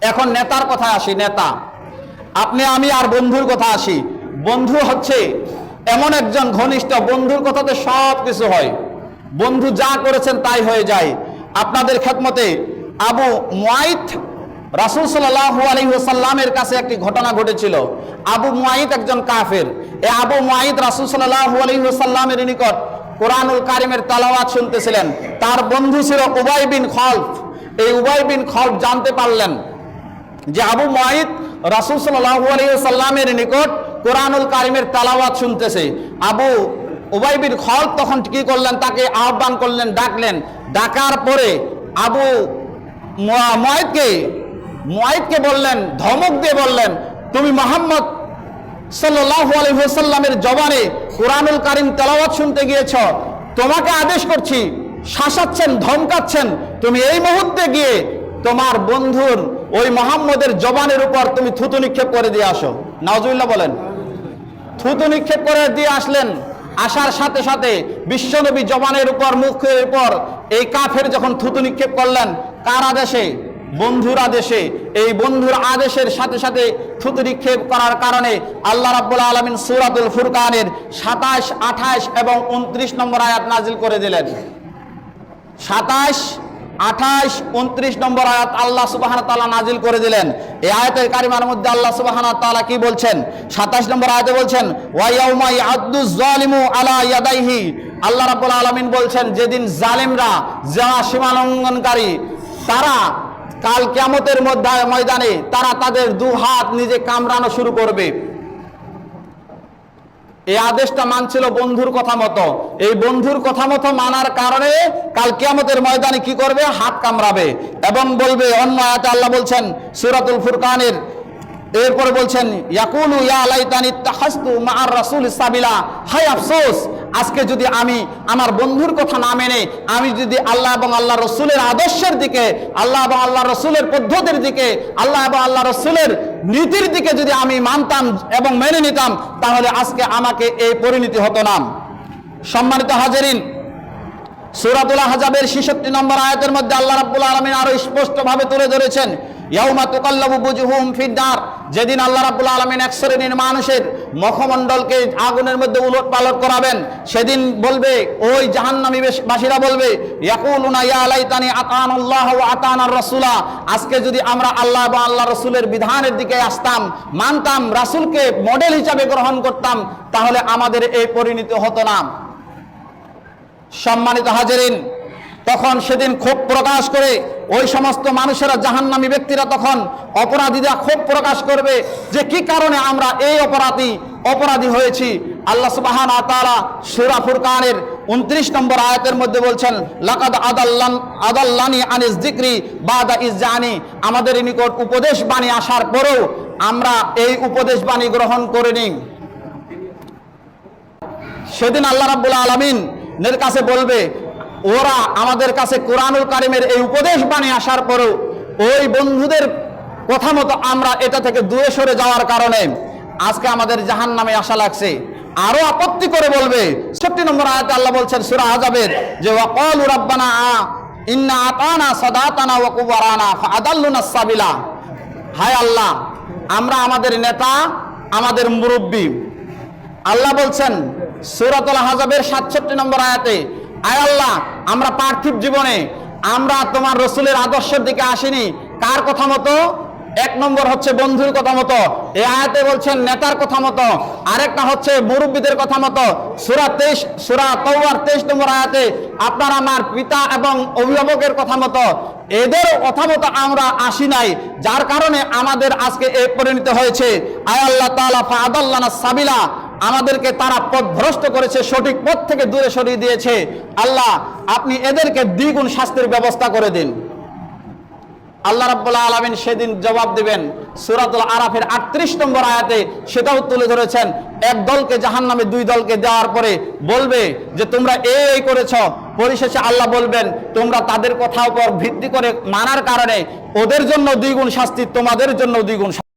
এখন নেতার কথা আসি, নেতা। আপনি, আমি আর বন্ধুর কথা আসি। বন্ধু হচ্ছে এমন একজন ঘনিষ্ঠ বন্ধুর কথাতে সব কিছু হয়। বন্ধু যা করেছেন তাই হয়ে যায়। আপনাদের খেদমতে আবু মুয়াইত রাসুল সাল্লাহু আলহিহাসাল্লামের কাছে একটি ঘটনা ঘটেছিল। আবু মুয়াইত একজন কাফের। এ আবু মুয়াইত রাসুল সাল্লাহু আলহিহাসাল্লামের নিকট কোরআনুল কারিমের তালাওয়াত শুনতেছিলেন। তার বন্ধু ছিল উবাই বিন খলফ। এই উবাই বিন খলফ জানতে পারলেন যে আবু মুয়াইদ রাসূল আলাইহি সাল্লামের নিকট কোরআনুল কারিমের তালাওয়াত শুনতেছে। আবু উবাই বিন খলফ তখন কি করলেন, তাকে আহ্বান করলেন, ডাকলেন। ডাকার পরে আবু মুয়াইদকে মুয়াইদকে বললেন, ধমক দিয়ে বললেন, তুমি মোহাম্মদ সাল্লাল্লাহু আলাইহি ওয়াসাল্লামের জবানে কোরআনুল কারিম তেলাওয়াত শুনতে গিয়েছ? তোমাকে আদেশ করছি, শাসাচ্ছেন, ধমকাচ্ছেন। তুমি এই মুহূর্তে গিয়ে তোমার বন্ধুর ওই মোহাম্মদের জবানের উপর তুমি থুতু নিক্ষেপ করে দিয়ে আসো। নাওজুল্লাহ বলেন। থুতু নিক্ষেপ করে দিয়ে আসলেন। আসার সাথে সাথে বিশ্বনবী জবানের উপর, মুখের উপর এই কাফের যখন থুতু নিক্ষেপ করলেন, কার আদেশে? বন্ধুর আদেশে। এই বন্ধুর আদেশের সাথে সাথে থুতু নিক্ষেপ করার কারণে আল্লাহ রাব্বুল আলমিন সুরাতুল ফুরকানের সাতাশ, আঠাশ এবং উনত্রিশ নম্বর আয়াত নাজিল করে দিলেন। সাতাশ আঠাশ, উনত্রিশ নম্বর আয়াত আল্লাহ সুবাহ তালা নাজিল করে দিলেন। এই আয়াতের কারিমার মধ্যে আল্লাহ সুবাহ তালা কি বলছেন? সাতাশ নম্বর আয়াতে বলছেন ওয়াইয়াউমাই আব্দুজ জালিমু আলা ইয়াদাইহি। আল্লাহ রাব্বুল আলামিন বলছেন, যেদিন জালিমরা যারা সীমালঙ্ঘনকারী, তারা কাল কিয়ামতের মধ্যে ময়দানে তারা তাদের দু হাত নিজে কামড়ানো শুরু করবে। এই আদেশটা মানছিল বন্ধুর কথা মতো। এই বন্ধুর কথা মতো মানার কারণে কাল কিয়ামতের ময়দানে কি করবে? হাত কামড়াবে এবং বলবে, অন্য আয়াতে আল্লাহ বলছেন, সুরাতুল ফুরকানের, এরপরে বলছেন, ইয়াকুলু ইয়া লাইতানি মা মাআর রাসূল সাবিলা হায় আফসোস আজকে যদি আমি আমার বন্ধুর কথা না মেনে, আমি যদি আল্লাহ এবং আল্লাহ রসুলের আদর্শের দিকে, আল্লাহ এবং আল্লাহ রসুলের পদ্ধতির দিকে, আল্লাহ এবং আল্লাহ রসুলের নীতির দিকে যদি আমি মানতাম এবং মেনে নিতাম, তাহলে আজকে আমাকে এই পরিণতি হতো না। সম্মানিত হাজারিন, সুরাতুল হাজাবের 66 নম্বর আয়াতের মধ্যে আল্লাহ রাব্বুল আলামিন আরও স্পষ্টভাবে তুলে ধরেছেন, ইয়াউমা তুকাল্লাবু বুজুহুম ফিদ্দার যেদিন আল্লাহ রাব্বুল আলামিন এক শ্রেণির মানুষের মুখমণ্ডলকে আগুনের মধ্যে উলট পালট করাবেন। সেদিন বলবে, ওই জাহান্নামী বাসীরা বলবে, ইয়াকুলুনা ইয়া লাইতানি আতানাল্লাহ ওয়া আতানার রাসূলা। আজকে যদি আমরা আল্লাহ বা আল্লাহ রসুলের বিধানের দিকে আসতাম, মানতাম, রাসূলকে মডেল হিসাবে গ্রহণ করতাম, তাহলে আমাদের এই পরিণতি হতো না। সম্মানিত হাজারিন, তখন সেদিন ক্ষোভ প্রকাশ করে ওই সমস্ত মানুষেরা জাহান্নামী ব্যক্তিরা তখন অপরাধীরা ক্ষোভ প্রকাশ করবে যে কি কারণে আমরা এই অপরাধী অপরাধী হয়েছি। আল্লাহ সুবাহান তাআলা সূরা ফুরকানের 29 নম্বর আয়াতের মধ্যে বলছেন, লাকাদ আদাল্লান আদাল্লানি আনিস যিকরি বাদা ইজানি আমাদের নিকট উপদেশ বাণী আসার পরেও আমরা এই উপদেশ বাণী গ্রহণ করিনি। সেদিন আল্লাহ রাব্বুল আলামিন কাছে বলবে ওরা আমাদের কাছে কোরআনুল কারিমের এই উপদেশ বাণী আসার পরেও ওই বন্ধুদের কথা মতো আমরা এটা থেকে দূরে সরে যাওয়ার কারণে আজকে আমাদের জাহান নামে আশা লাগছে। আরও আপত্তি করে বলবে সত্তর নম্বর আয়াতে আল্লাহ বলছেন, সুরা আজাবের যে, ওয়াকালু রাব্বানা আ ইন্না আতানা সাদাতানা ওয়া কুবারানা ফাআদাল্লুনা সাবিলা। হায় আল্লাহ, আমরা আমাদের নেতা, আমাদের মুরব্বী। আল্লাহ বলছেন, সুরাতুল হাজাবের সাতষট্টি নম্বর আয়াতে আয় আল্লাহ, আমরা পার্থিব জীবনে, আমরা তোমার রসুলের আদর্শের দিকে আসিনি। কার কথা মতো? এক নম্বর হচ্ছে বন্ধুর কথা মতো। এ আয়াতে বলছেন নেতার কথা মতো। আরেকটা হচ্ছে মুরব্বীদের কথা মতো। সুরা তেইশ, সুরা তৌয়ার তেইশ নম্বর আয়াতে আপনার আমার পিতা এবং অভিভাবকের কথা মতো, এদের কথা মতো আমরা আসি নাই। যার কারণে আমাদের আজকে এ পরিণত হয়েছে। আয় আল্লাহ তাআলা ফাদাল্লানা সাবিলা। আমাদেরকে তারা পথ ভ্রষ্ট করেছে, সঠিক পথ থেকে দূরে সরিয়ে দিয়েছে আল্লাহ, আপনি এদেরকে দ্বিগুণ শাস্তির ব্যবস্থা করে দিন আল্লাহ রাব্বুল্লাহ আলামিন সেদিন জবাব দিবেন, সূরাতুল আরাফের 38 নম্বর আয়াতে সেটাও তুলে ধরেছেন, এক দলকে জাহান্নামে দুই দলকে দেওয়ার পরে বলবে যে, তোমরা এই এই করেছ পরিশেষে আল্লাহ বলবেন, তোমরা তাদের কথা উপর ভিত্তি করে মানার কারণে ওদের জন্য দ্বিগুণ শাস্তি, তোমাদের জন্য দ্বিগুণ শাস্তি।